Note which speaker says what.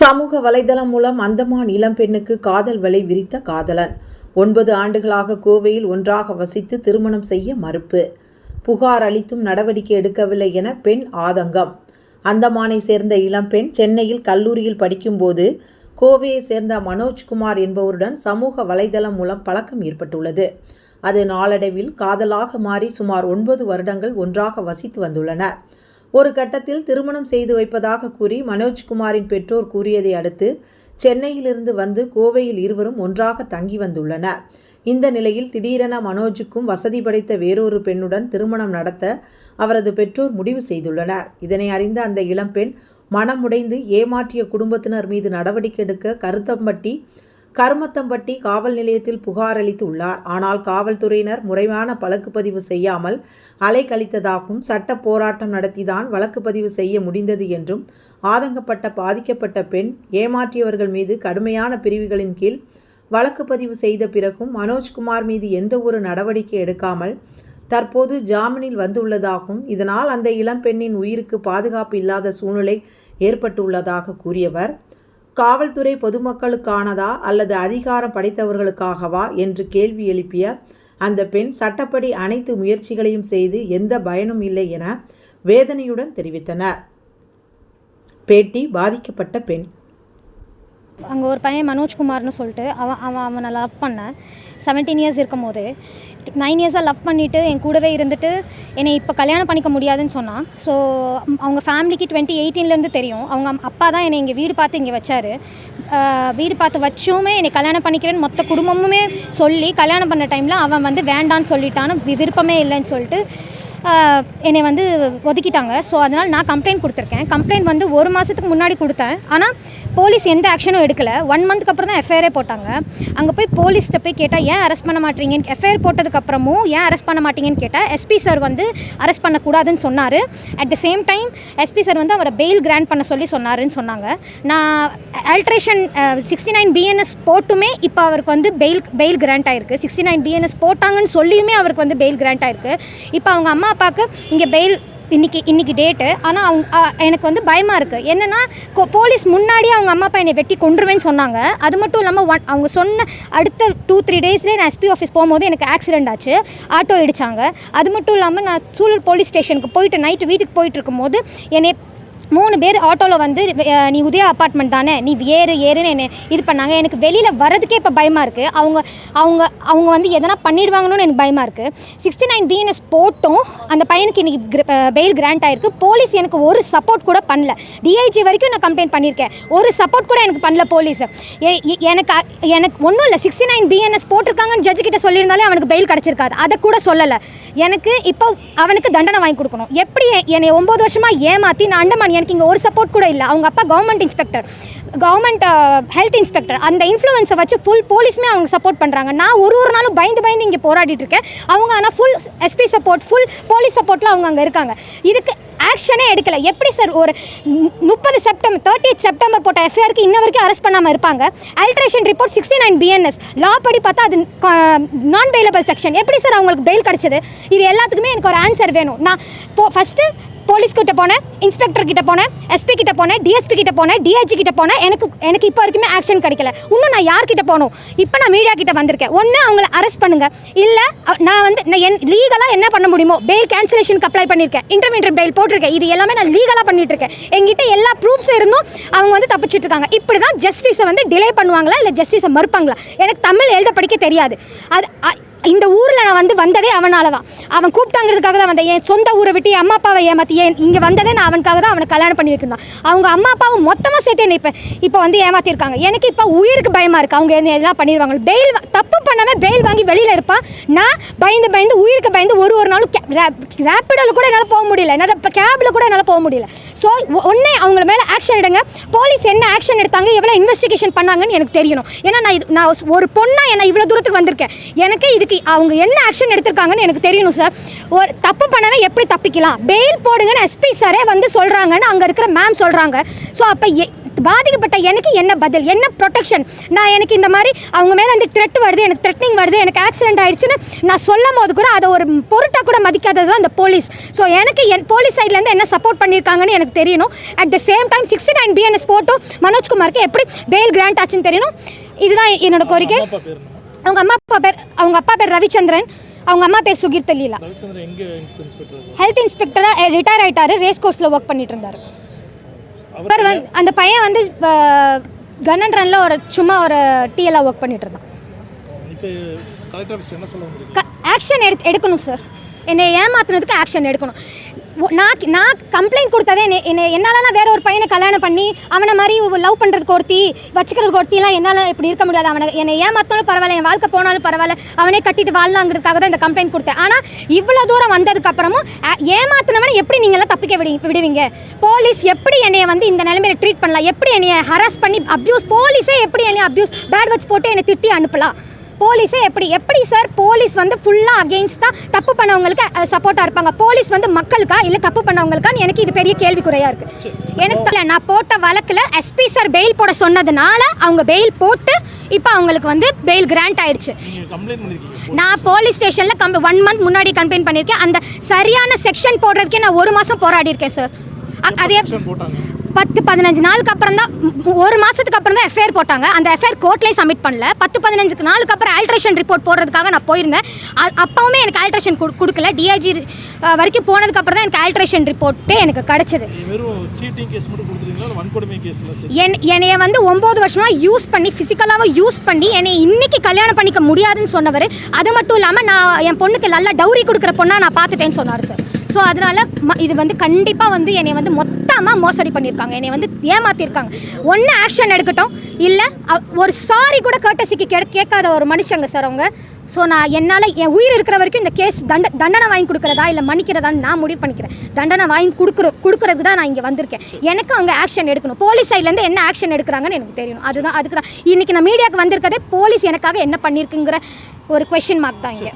Speaker 1: சமூக வலைதளம் மூலம் அந்தமான் இளம்பெண்ணுக்கு காதல் வலை விரித்த காதலன். ஒன்பது ஆண்டுகளாக கோவையில் ஒன்றாக வசித்து திருமணம் செய்ய மறுப்பு. புகார் அளித்தும் நடவடிக்கை எடுக்கவில்லை என பெண் ஆதங்கம். அந்தமானை சேர்ந்த இளம்பெண் சென்னையில் கல்லூரியில் படிக்கும்போது கோவையை சேர்ந்த மனோஜ்குமார் என்பவருடன் சமூக வலைதளம் மூலம் பழக்கம் ஏற்பட்டுள்ளது. அது நாளடைவில் காதலாக மாறி சுமார் ஒன்பது வருடங்கள் ஒன்றாக வசித்து வந்துள்ளனர். ஒரு கட்டத்தில் திருமணம் செய்து வைப்பதாக கூறி மனோஜ்குமாரின் பெற்றோர் கூறியதை அடுத்து சென்னையிலிருந்து வந்து கோவையில் இருவரும் ஒன்றாக தங்கி வந்துள்ளனர். இந்த நிலையில் திடீரென மனோஜுக்கும் வசதி படைத்த வேறொரு பெண்ணுடன் திருமணம் நடத்த அவரது பெற்றோர் முடிவு செய்துள்ளனர். இதனை அறிந்த அந்த இளம்பெண் மனமுடைந்து ஏமாற்றிய குடும்பத்தினர் மீது நடவடிக்கை எடுக்க கருத்தம்பட்டி கருமத்தம்பட்டி காவல் நிலையத்தில் புகார் அளித்துள்ளார். ஆனால் காவல்துறையினர் முறையான வழக்குப்பதிவு செய்யாமல் அலைக்கழித்ததாகவும் சட்ட போராட்டம் நடத்திதான் வழக்குப்பதிவு செய்ய முடிந்தது என்றும் ஆதங்கப்பட்ட பாதிக்கப்பட்ட பெண் ஏமாற்றியவர்கள் மீது கடுமையான பிரிவுகளின் கீழ் வழக்குப்பதிவு செய்த பிறகும் மனோஜ்குமார் மீது எந்த ஒரு நடவடிக்கை எடுக்காமல் தற்போது ஜாமீனில் வந்துள்ளதாகவும் இதனால் அந்த இளம்பெண்ணின் உயிருக்கு பாதுகாப்பு இல்லாத சூழ்நிலை ஏற்பட்டுள்ளதாக கூறியவர். காவல்துறை பொதுமக்களுக்கானதா அல்லது அதிகாரம் படைத்தவர்களுக்காகவா என்று கேள்வி எழுப்பிய அந்த பெண் சட்டப்படி அனைத்து முயற்சிகளையும் செய்து எந்த பயனும் இல்லை என வேதனையுடன் தெரிவித்தனர். பேட்டி பாதிக்கப்பட்ட பெண்.
Speaker 2: அங்கே ஒரு பையன் மனோஜ்குமார்னு சொல்லிட்டு அவன் அவன் அவனை லவ் பண்ணேன். செவன்டீன் இயர்ஸ் இருக்கும் போது நைன் இயர்ஸாக லவ் பண்ணிவிட்டு என் கூடவே இருந்துட்டு என்னை இப்போ கல்யாணம் பண்ணிக்க முடியாதுன்னு சொன்னான். ஸோ அவங்க ஃபேமிலிக்கு டுவெண்ட்டி எயிட்டீன்லேருந்து தெரியும். அவங்க அப்பா தான் என்னை இங்கே வீடு பார்த்து இங்கே வச்சார். வீடு பார்த்து வச்சுமே என்னை கல்யாணம் பண்ணிக்கிறேன்னு மொத்த குடும்பமுமே சொல்லி கல்யாணம் பண்ண டைமில் அவன் வந்து வேண்டான்னு சொல்லிட்டான்னு விருப்பமே இல்லைன்னு சொல்லிட்டு என்னை வந்து ஒதுக்கிட்டாங்க. ஸோ அதனால் நான் கம்ப்ளைண்ட் கொடுத்துருக்கேன். கம்ப்ளைண்ட் வந்து ஒரு மாதத்துக்கு முன்னாடி கொடுத்தேன். ஆனால் போலீஸ் எந்த ஆக்ஷனும் எடுக்கலை. ஒன் மந்த்துக்கு அப்புறம் தான் எஃப்ஐஆரே போட்டாங்க. அங்கே போய் போலீஸ்கிட்ட போய் கேட்டால் ஏன் அரெஸ்ட் பண்ண மாட்டீங்கன்னு எஃப்ஐஆர் போட்டதுக்கப்புறமும் ஏன் அரெஸ்ட் பண்ண மாட்டீங்கன்னு கேட்டால் எஸ்பி சார் வந்து அரெஸ்ட் பண்ணக்கூடாதுன்னு சொன்னார். At the same time SP sir வந்து அவரை பெயில் கிராண்ட் பண்ண சொல்லி சொன்னாருன்னு சொன்னாங்க. நான் ஆல்ட்ரேஷன் சிக்ஸ்டி நைன் பிஎன்எஸ் போட்டுமே இப்போ அவருக்கு வந்து பெயில் பெயில் கிராண்ட் ஆயிருக்கு. சிக்ஸ்டி நைன் பிஎன்எஸ் போட்டாங்கன்னு சொல்லியுமே அவருக்கு வந்து பெயில் கிராண்ட் ஆயிருக்கு. இப்போ அவங்க அம்மா அப்பாவுக்கு இங்கே பெயில் இன்னைக்கு இன்றைக்கி டேட்டு ஆனால் அவங்க எனக்கு வந்து பயமாக இருக்குது என்னென்னா போலீஸ் முன்னாடியே அவங்க அம்மா அப்பா என்னை வெட்டி கொண்டுருவேன்னு சொன்னாங்க. அது மட்டும் இல்லாமல் ஒன் அவங்க சொன்ன அடுத்த டூ த்ரீ டேஸ்லேயே நான் எஸ்பி ஆஃபீஸ் போகும்போது எனக்கு ஆக்சிடென்ட் ஆச்சு. ஆட்டோ இடித்தாங்க அது மட்டும் இல்லாமல் நான் சூலூர் போலீஸ் ஸ்டேஷனுக்கு போயிட்டு நைட்டு வீட்டுக்கு போயிட்டு இருக்கும்போது என்னை மூணு பேர் ஆட்டோவில் வந்து நீ உதயா அப்பார்ட்மெண்ட் தானே நீ ஏறு ஏறுன்னு என்ன இது பண்ணாங்க. எனக்கு வெளியில் வரதுக்கே இப்போ பயமாக இருக்குது அவங்க அவங்க அவங்க வந்து எதனா பண்ணிடுவாங்கன்னு எனக்கு பயமாக இருக்குது சிக்ஸ்டி நைன் பிஎன்எஸ் போட்டும். அந்த பையனுக்கு இன்றைக்கி பெயில் கிராண்ட் ஆகிருக்கு போலீஸ் எனக்கு ஒரு சப்போர்ட் கூட பண்ணல. டிஐஜி வரைக்கும் நான் கம்ப்ளைண்ட் பண்ணியிருக்கேன். ஒரு சப்போர்ட் கூட எனக்கு பண்ணல போலீஸ். எனக்கு எனக்கு ஒன்றும் இல்லை. சிக்ஸ்டி நைன் பிஎன்எஸ் போட்டிருக்காங்கன்னு ஜட்ஜு கிட்ட சொல்லியிருந்தாலே அவனுக்கு பெயில் கிடச்சிருக்காது. அதை கூட சொல்லலை. எனக்கு இப்போ அவனுக்கு தண்டனை வாங்கி கொடுக்கணும். எப்படி என்னை ஒம்பது வருஷமாக ஏமாற்றி நான் அண்டமான் எனக்கு இங்கே ஒரு சப்போர்ட் கூட இல்லை. அவங்க அப்பா government inspector government health inspector அந்த இன்ஃப்ளூயன்ஸை வச்சு ஃபுல் போலீஸுமே அவங்க சப்போர்ட் பண்ணுறாங்க நான் ஒரு ஒரு நாளும் பயந்து பயந்து இங்கே போராடிட்டு இருக்கேன். அவங்க ஆனால் full SP support full police சப்போர்ட்டில் அவங்க அங்கே இருக்காங்க. இதுக்கு ஆக்ஷனே எடுக்கல. எப்படி சார் ஒரு முப்பது செப்டம்பர் தேர்ட்டி செப்டம்பர் போட்ட எஃப்ஐஆருக்கு இன்ன வரைக்கும் அரெஸ்ட் பண்ணாமல் இருப்பாங்க? Alteration report sixty nine BNS law படி பார்த்தா அது நான் பெயிலபிள் செக்ஷன் எப்படி சார் அவங்களுக்கு பெயில் கிடச்சிது? இது எல்லாத்துக்குமே எனக்கு ஒரு ஆன்சர் வேணும். நான் இப்போ ஃபஸ்ட்டு போலீஸ் கிட்ட போனேன் இன்ஸ்பெக்டர் கிட்ட போனேன் எஸ்பி கிட்ட போனேன் டிஎஸ்பி கிட்ட போனேன் டிஐஜி கிட்ட போனேன். எனக்கு எனக்கு இப்போ வரைக்குமே ஆக்ஷன் கிடைக்கல. இன்னும் நான் யார்கிட்ட போகணும்? இப்போ நான் மீடியா கிட்ட வந்திருக்கேன். ஒன்று அவங்கள அரெஸ்ட் பண்ணுங்க. இல்லை நான் வந்து நான் என் லீகலாக என்ன பண்ண முடியுமோ பெயில் கேன்சலேஷனுக்கு அப்ளை பண்ணியிருக்கேன். இன்டர்மீடியட் பெயில் போட்டிருக்கேன். இது எல்லாமே நான் லீகலாக பண்ணிட்டு இருக்கேன் எங்கிட்ட எல்லா ப்ரூஃப்ஸ் இருந்தும் அவங்க வந்து தப்பிச்சிட்டு இருக்காங்க. இப்படி தான் ஜஸ்டிஸை வந்து டிலே பண்ணுவாங்களா இல்லை ஜஸ்டிஸை மறுப்பாங்களா? எனக்கு தமிழ் எழுத படிக்க தெரியாது. அது அ- இந்த ஊரில் நான் வந்து வந்ததே அவனால தான் அவன் கூப்பிட்டாங்கிறதுக்காக தான் வந்தேன். என் சொந்த ஊரை விட்டு என் அம்மா அப்பாவை ஏமாற்றி ஏன் இங்கே வந்ததே நான் அவனுக்காக தான் அவனை கல்யாணம் பண்ணி வைக்கணும். அவங்க அம்மா அப்பாவும் மொத்தமாக சேர்த்து என்னை இப்போ இப்போ வந்து ஏமாற்றிருக்காங்க எனக்கு இப்போ உயிருக்கு பயமாக இருக்குது அவங்க என்ன எதெல்லாம் பண்ணிடுவாங்க பெயில் தப்பு பண்ணவே பெயில் வாங்கி வெளியில் இருப்பான். நான் பயந்து பயந்து உயிருக்கு பயந்து ஒரு ஒரு நாளும் ரேப்பிடில் கூட என்னால் போக முடியல. என்னால் இப்போ கேபில் கூட என்னால் போக முடியல. ஸோ ஒன்றே அவங்கள மேலே ஆக்ஷன் எடுங்க. போலீஸ் என்ன ஆக்ஷன் எடுத்தாங்க எவ்வளோ இன்வெஸ்டிகேஷன் பண்ணாங்கன்னு எனக்கு தெரியணும். ஏன்னா நான் இது நான் ஒரு பொண்ணாக என்ன இவ்வளோ தூரத்துக்கு வந்திருக்கேன். எனக்கு இதுக்கு அவங்க என்ன ஆக்ஷன் எடுத்திருக்காங்கன்னு எனக்கு தெரியணும் சார் ஒரு தப்பு பண்ணவே எப்படி தப்பிக்கலாம்? பெயில் போடுங்கன்னு எஸ்பி சாரே வந்து சொல்கிறாங்கன்னு அங்கே இருக்கிற மேம் சொல்கிறாங்க ஸோ அப்போ பாதிக்கப்பட்ட எனக்கு என்ன பதில் என்ன ப்ரொடெக்ஷன் நான் எனக்கு இந்த மாதிரி அவங்க மேலே வந்து த்ரெட் வருது எனக்கு த்ரெட்னிங் வருது எனக்கு ஆக்சிடென்ட் ஆயிடுச்சுன்னு நான் சொல்லும் போது கூட அதை ஒரு பொருட்டாக கூட மதிக்காதது தான் இந்த போலீஸ் ஸோ எனக்கு என் போலீஸ் சைட்லேருந்து என்ன சப்போர்ட் பண்ணியிருக்காங்கன்னு எனக்கு தெரியணும். At the same time sixty nine BNS போட்டும் மனோஜ்குமாருக்கு எப்படி பெயில் கிராண்ட் ஆச்சுன்னு தெரியணும். இதுதான் என்னோட கோரிக்கை. அவங்க அம்மா அப்பா பேர் அவங்க அப்பா பேர் ரவிச்சந்திரன். அவங்க அம்மா பேர் சுகீர்த்த லீலா ஹெல்த் இன்ஸ்பெக்டராக ரிட்டையர் ஆயிட்டாரு ரேஸ் கோர்ஸில் ஒர்க் பண்ணிட்டு இருந்தார். அவர் வந்து அந்த பையன் வந்து கன் ரன்ல ஒரு சும்மா ஒரு டிஎல்லாம் ஒர்க் பண்ணிட்டு இருந்தான். ஆக்ஷன் எடுத்து எடுக்கணும் சார் என்னை ஏமாத்துனதுக்கு ஆக்ஷன் எடுக்கணும். நான் நான் கம்ப்ளைண்ட் கொடுத்ததே என்ன என்னை என்னாலலாம் வேற ஒரு பையனை கல்யாணம் பண்ணி அவனை மாதிரி லவ் பண்ணுறதுக்கு ஒருத்தி வச்சுக்கிறதுக்கு ஒருத்திலாம் என்னால் இப்படி இருக்க முடியாது. அவனை என்னை ஏமாத்தாலும் பரவாயில்ல என் வாழ்க்கை போனாலும் பரவாயில்ல அவனே கட்டிட்டு வாழலாங்கிறதுக்காக தான் இந்த கம்ப்ளைண்ட் கொடுத்தேன். ஆனால் இவ்வளோ தூரம் வந்ததுக்கப்புறமும் ஏமாத்தினவனை எப்படி நீங்களாம் தப்பிக்க விடி விடுவீங்க? போலீஸ் எப்படி என்னைய வந்து இந்த நிலைமையில ட்ரீட் பண்ணலாம்? எப்படி என்னைய ஹராஸ் பண்ணி அப்யூஸ் போலீஸே எப்படி என்னைய அப்யூஸ் பேட் வச்சு போட்டு என்னை திட்டி அனுப்பலாம்? போலீஸே எப்படி எப்படி சார் போலீஸ் வந்து ஃபுல்லாக அகெயின்ஸ்டாக தப்பு பண்ணவங்களுக்கு சப்போர்ட்டாக இருப்பாங்க? போலீஸ் வந்து மக்களுக்கா இல்லை தப்பு பண்ணவங்களுக்கான்னு எனக்கு இது பெரிய கேள்விக்குறையாக இருக்குது எனக்கு நான் போட்ட வழக்கில் எஸ்பி சார் பெயில் போட சொன்னதுனால அவங்க பெயில் போட்டு இப்போ அவங்களுக்கு வந்து பெயில் கிராண்ட் ஆயிடுச்சு. நான் போலீஸ் ஸ்டேஷனில் கம் ஒன் மந்த் முன்னாடி கம்ப்ளைண்ட் பண்ணியிருக்கேன். அந்த சரியான செக்ஷன் போடுறதுக்கே நான் ஒரு மாதம் போராடி இருக்கேன் சார் அதே பத்து பதினஞ்சு நாளுக்கு அப்புறம் தான் ஒரு மாதத்துக்கு அப்புறம் தான் எஃப்ஐஆர் போட்டாங்க. அந்த எஃப்ஐஆர் கோர்ட்லேயே சப்மிட் பண்ணல. பத்து பதினஞ்சுக்கு நாளுக்கு அப்புறம் ஆல்ட்ரேஷன் ரிப்போர்ட் போடுறதுக்காக நான் போயிருந்தேன். அப்பவுமே எனக்கு ஆல்ட்ரேஷன் கொடுக்கல. டிஐஜி வரைக்கும் போனதுக்கு அப்புறம் தான் எனக்கு ஆல்ட்ரேஷன் ரிப்போர்ட்டே எனக்கு கிடைச்சது. என் என்னைய வந்து ஒம்பது வருஷமா யூஸ் பண்ணி ஃபிசிக்கலாக யூஸ் பண்ணி என்னை இன்னைக்கு கல்யாணம் பண்ணிக்க முடியாதுன்னு சொன்னவர். அது மட்டும் இல்லாமல் நான் என் பொண்ணுக்கு நல்லா டௌரி கொடுக்குற பொண்ணா நான் பார்த்துட்டேன்னு சொன்னார் சார் ஸோ அதனால ம- இது வந்து கண்டிப்பாக வந்து என்னை வந்து சுத்தமாக மோசடி பண்ணியிருக்காங்க. என்னை வந்து ஏமாத்திருக்காங்க ஒன்று ஆக்ஷன் எடுக்கட்டும். இல்லை ஒரு சாரி கூட கேட்டசிக்கு கே கேட்காத ஒரு மனுஷங்க சார் அவங்க. ஸோ நான் என்னால் என் உயிர் இருக்கிற வரைக்கும் இந்த கேஸ் தண்ட தண்டனை வாங்கி கொடுக்குறதா இல்லை மன்னிக்கிறதான்னு நான் முடிவு பண்ணிக்கிறேன். தண்டனை வாங்கி கொடுக்குற கொடுக்குறதுக்கு தான் நான் இங்கே வந்திருக்கேன். எனக்கு அவங்க ஆக்ஷன் எடுக்கணும். போலீஸ் சைட்லேருந்து என்ன ஆக்ஷன் எடுக்கிறாங்கன்னு எனக்கு தெரியணும். அதுதான் அதுக்கு தான். இன்றைக்கி நான் மீடியாவுக்கு வந்திருக்கதே போலீஸ் எனக்காக என்ன பண்ணியிருக்குங்கிற ஒரு கொஷின் மார்க் தான் இங்கே.